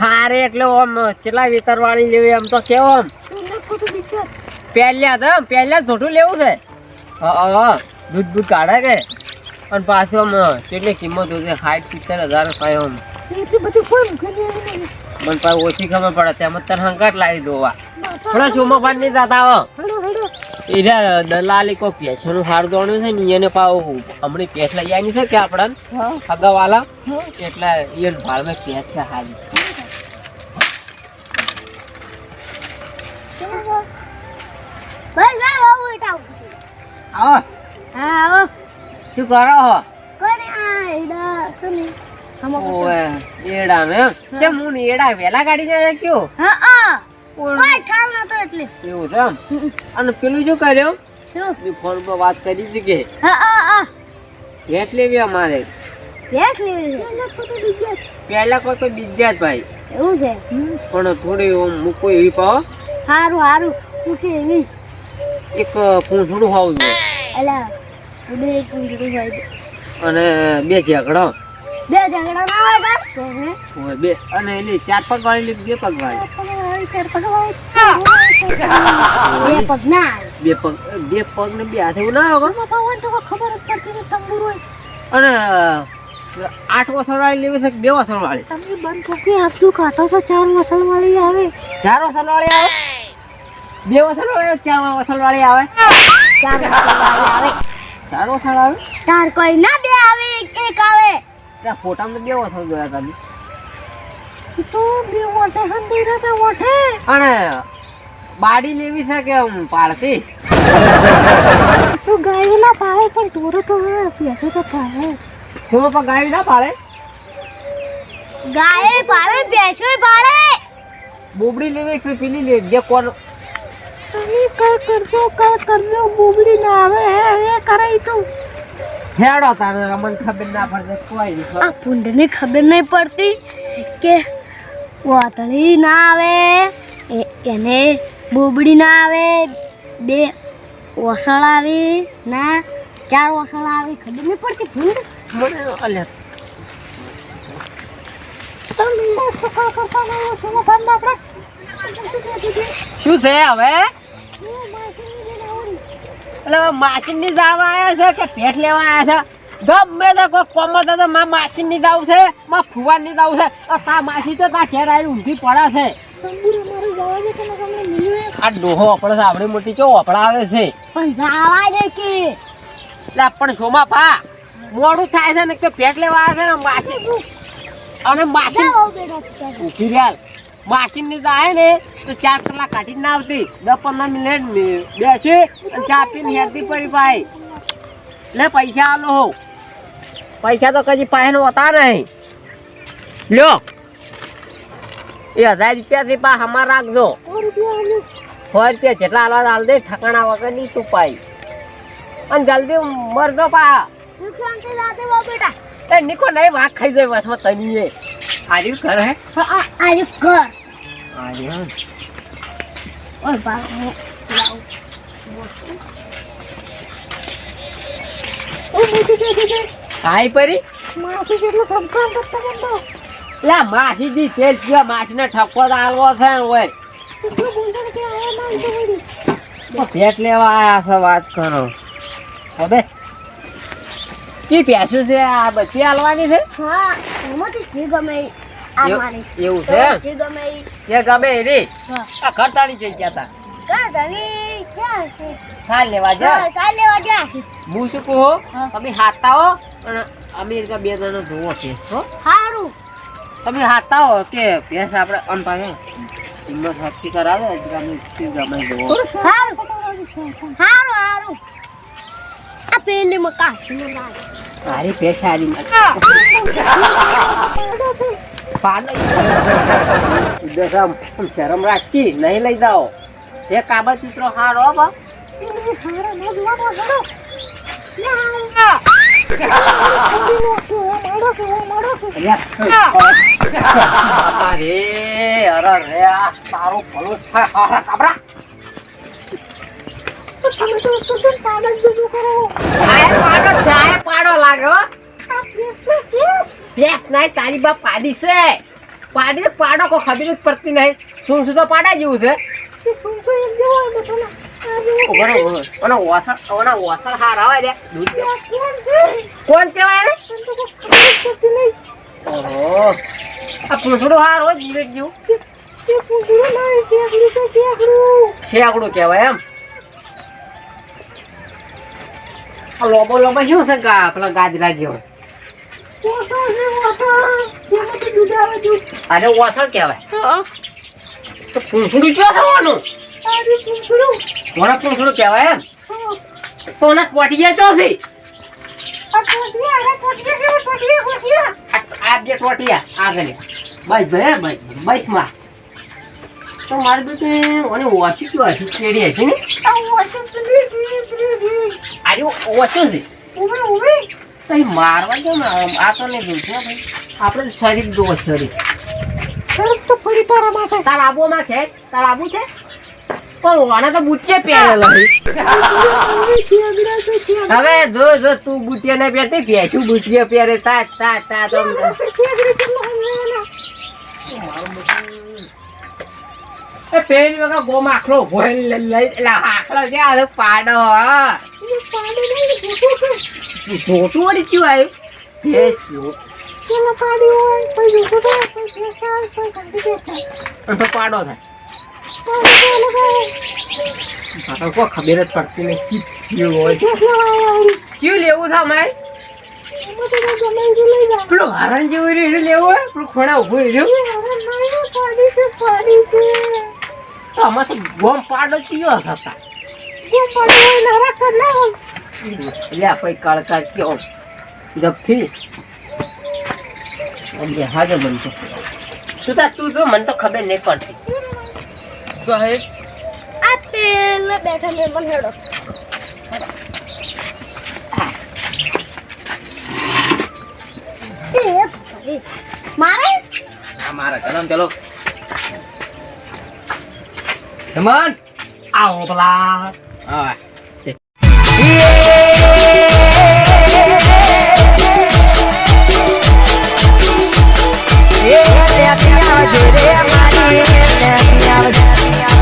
હારે એટલે ઓમ કેટલા વિતર વાળી લેવી એમ તો કેવો આમ પહેલા તો પહેલા જોઠું લેવું છે. હા હા દૂધ દૂધ કાઢે કે? અને પાછું આમ કેટલી કિંમત હોય સાઠ સિત્તેર હજાર કયો આમ એટલી મને પાછું ઓછી ખબર પડે તેમ તને હંકાટ લાવી દોવા. થોડા સુમો પાડ નહીં જતા હો. હેડો હેડો એ રહ્યા દલાલી કોઈ પેશનું હાર દોણ્યું છે ને એને પાવ હમણાં પેશ લઈ આવી છે કે આપણને? હા. અગાવાલા? હા. એટલે એ ભાળમાં પેશ છે હારી ભાઈ ભાઈ બાબુ એટા આવો. હા આવો શું કરો હો? કોને આ એડા સુની ઓએ એડા ને તે હું. એડા વેલા કાઢી જાય ક્યો? હા આ કોઈ ઠાલ નતો એટલે. એવું છે એમ? અને પેલું શું કર્યો? શું? મેં ફોન પર વાત કરી હતી કે હા ભેટ લેવી અમારે. ભેંસ લેવી પહેલા કોઈ તો બીજા જ ભાઈ. એવું છે? પણ થોડી ઓમ મૂકો એવી પાવ સારું સારું ઉઠી એવી. એક પૂંછડું હોવું જોઈએ. અને બે ઝઘડો. બે ઝઘડા ના હોય બાપ હોય બે. અને એની ચાર પગ વાળી બે પગ વાળી. બે પગ ના બે પગ બે પગ ને બે હાથે ના આવે તો હોય તો ખબર જ પડતી તંબુર હોય. અને આઠ વસણ વાળી લેવી છે બે વસણ વાળી? તમે બંધ કોકી આપતું કાઢો છો? ચાર વસણ વાળી આવે. ચાર વસણ વાળી આવે? બે વસણ વાળી ચાર વસણ વાળી આવે? ચાર આવે. ચાર આવે? ચાર કોઈ ના બે આવે એક એક આવે. ત્યાં ફોટામાં માં બે વસળ જોયા તા. તો બે વોટે અને બાડી લેવી છે કે પાડતી. તો ગાય ના પાડે પણ તોરો તો હા પેસો તો પાવે શું પણ ગાય ના પાડે? ગાય પાવે ભેંસો પાડે. બોબડી લેવી કે પેલી લેવી જે કોણ તમે કર કરજો કર કરજો બુબડી ના આવે હે હે કરાઈ તું. હેડો તારે મને ખબર ના પડે કોઈ આ પુંડને ખબર નહીં પડતી કે વાતળી ના આવે એને બુબડી ના આવે બે ઓસળ આવી ના ચાર ઓસળ આવી ખબર નહીં પડતી પુંડ મને અલ્યા શું છે હવે? એટલે માસીનની દાવ આવ્યા છે કે પેટ લેવા આવ્યા છે? ગમે તે કોઈ કોમ હતા તો માં માસીનની દાવ છે માં ફુવાનની દાવ છે. તા માસી તો તા ઘેર આવી ઊંધી પડે છે. આ ડોહો છે આપણી મોટી ચો વપડાવે આવે છે. પણ જવા દે કે. એટલે પણ સોમા પા મોડું થાય છે ને કે પેટ લેવા આવ્યા છે ને માસી અને માસી ઊભી રહ્યા માસીનની જાય ને તો ચાર કલાક કાઢી ના આવતી. દસ પંદર મિનિટ બેસી અને ચા પીને હેરતી પડી ભાઈ. લે પૈસા આલો હો. પૈસા તો કદી પાસે હોતા નહીં. લ્યો. એ હજાર રૂપિયા થી પા હમા રાખજો. સો રૂપિયા જેટલા હાલવા હાલ દે ઠકાણા વગર નહીં તું પાઈ અને જલ્દી મરજો પા. બેટા એ નિકો નહીં વાઘ ખાઈ જાય બસમાં તની એ આર્યું કર હે. આ આયુ કર. આર્યું ઓય બા લાવ. ઓ મોટી છે છે કાઈ પરી? માસી જેટલો ધમકામ કરતા બંધો લા માસી દી તેલ પીવા માસી ને ઠપકો આલવો છે ઓય. ભેટ લેવા આયા છે વાત કરો. હવે કી પ્યાસું છે આ બધી હાલવાની છે? હા એમાંથી જે ગમે એવું- છે. જે ગમે જે ગમે એની હા. આ ખર્ચાની જઈ ગયા તા. કા ક્યાં છે સાલ લેવા જા. સાલ લેવા જા. હું શું કહું તમે હાથતા હો અને અમેરિકા બે જણો જોવો છે હો. હારું. તમે હાથતા હો કે ભેંસ આપણે અન પાસે કિંમત હક્કી કરાવે ગમે જોવો આ પેલી માં કાશી માં મારી ભેંસ હારી પાડો શરમ રાખી નહીં લઈ જાઓ. એ કાબા ચિત્ર હારો બા. અરે અરે તારું ભલું કાબરા જાય પાડો લાગે હો ભેંસ નહીં તારી પાડી છે પાડી પાડો કોઈ ખબર જ નહીં શું શું તો પાડા જેવું છે. કોણ કેવાય રે ઓહો આ પૂંછડું હાર હોય જેવું શેકડું કહેવાય એમ લોબો લોબો શું છે પેલા ગાજરા જેવો અરે કેવાય કહેવાય. તો પૂંછડું ક્યાં થવાનું? કોને પૂંછડું કહેવાય એમ? કોને પોટિયા ચો છે? આ બે ટોટિયા આગળ બસ ભાઈ બસ બસમાં તો મારે બધું અને ઓછું તો હશે કેડી હશે ને આજે ઓછું છે તઈ મારવા દો ને આ તો ને જોઈતું છે ભાઈ આપણે તો શરીર જોવો શરીર તાર આબુમાં છે તાર આબુ છે પણ ઓને તો બુટીએ પહેરેલો. હવે જો જો તું બુટિયા ને પહેરતી ભેંસું બુટિયા પહેરે તા તા તા તો એ પેલી વગર ગોમ આખલો ભોય લઈ એટલે આખલો છે આ પાડો જોતું વળી ચિયું આવ્યું? ભેંસ પાડો થાય. ખબર જ નહીં. કી કયું લેવું છે અમારે? પેલું જેવું લેવું હોય? પેલું ઉભું રહ્યું? તો ગોમ પાડો ચિયો હતા? એટલે કોઈ કાળકા કયો. જપથી એટલે હાજર મન તો. તું તું જો મને તો ખબર નહીં પડતી. તો હે. આ પેલે બેઠા મહેમાન હેડો. મારે? મારા. કલમ ચલો. Teman, aw pelan. Ah. Yeah, yeah, yeah, yeah, yeah, yeah, yeah, yeah, yeah, yeah,